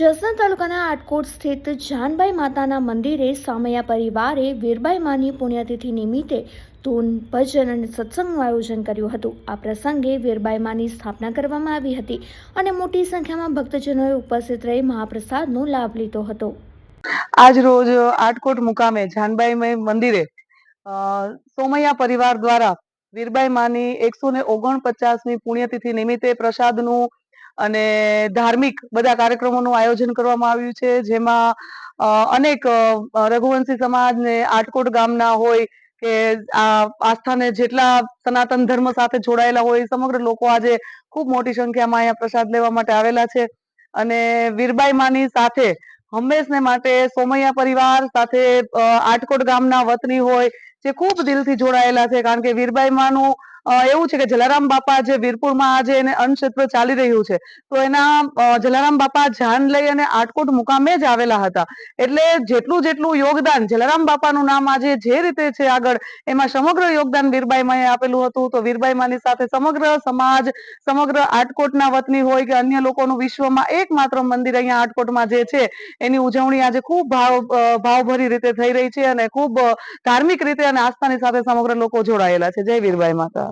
જસદણ તાલુકાના આટકોટ સ્થિત જાનબાઈ માતાના મંદિરે સામૈયા પરિવારે વીરબાઈ માની પુણ્યતિથિ નિમિત્તે ધૂન, ભજન અને સત્સંગનું આયોજન કર્યું હતું. આ પ્રસંગે વીરબાઈ માની સ્થાપના કરવામાં આવી હતી અને મોટી સંખ્યામાં ભક્તજનોએ ઉપસ્થિત રહી મહાપ્રસાદનો લાભ લીધો હતો. આજ રોજ આટકોટ મુકામે જાનબાઈ મંદિરે સોમૈયા પરિવાર દ્વારા વીરબાઈ માની એકસો ને ઓગણપચાસની પુણ્યતિથિ નિમિત્તે પ્રસાદનું અને ધાર્મિક બધા કાર્યક્રમોનું આયોજન કરવામાં આવ્યું છે, જેમાં અનેક રઘુવંશી સમાજ ને આટકોટ ગામના હોય કે આ, આસ્થાને જેટલા સનાતન ધર્મ સાથે જોડાયેલા હોય સમગ્ર લોકો આજે ખૂબ મોટી સંખ્યામાં અહીંયા પ્રસાદ લેવા માટે આવેલા છે. અને વીરબાઈ માની સાથે હંમેશને માટે સોમૈયા પરિવાર સાથે આટકોટ ગામના વતની હોય જે ખૂબ દિલથી જોડાયેલા છે, કારણ કે વીરબાઈ માનું એવું છે કે જલારામ બાપા જે વીરપુરમાં આજે એને અન્નક્ષેત્ર ચાલી રહ્યું છે, તો એના જલારામ બાપા જાન લઈ અને આટકોટ મુકામે જ આવેલા હતા. એટલે જેટલું જેટલું યોગદાન જલારામ બાપાનું નામ આજે જે રીતે છે આગળ, એમાં સમગ્ર યોગદાન વીરબાઈ માએ આપેલું હતું. તો વીરબાઈ માની સાથે સમગ્ર સમાજ, સમગ્ર આટકોટના વતની હોય કે અન્ય લોકોનું વિશ્વમાં એકમાત્ર મંદિર અહીંયા આટકોટમાં જે છે, એની ઉજવણી આજે ખૂબ ભાવ ભાવભરી રીતે થઈ રહી છે અને ખૂબ ધાર્મિક રીતે અને આસ્થાની સાથે સમગ્ર લોકો જોડાયેલા છે. જય વીરબાઈ માતા.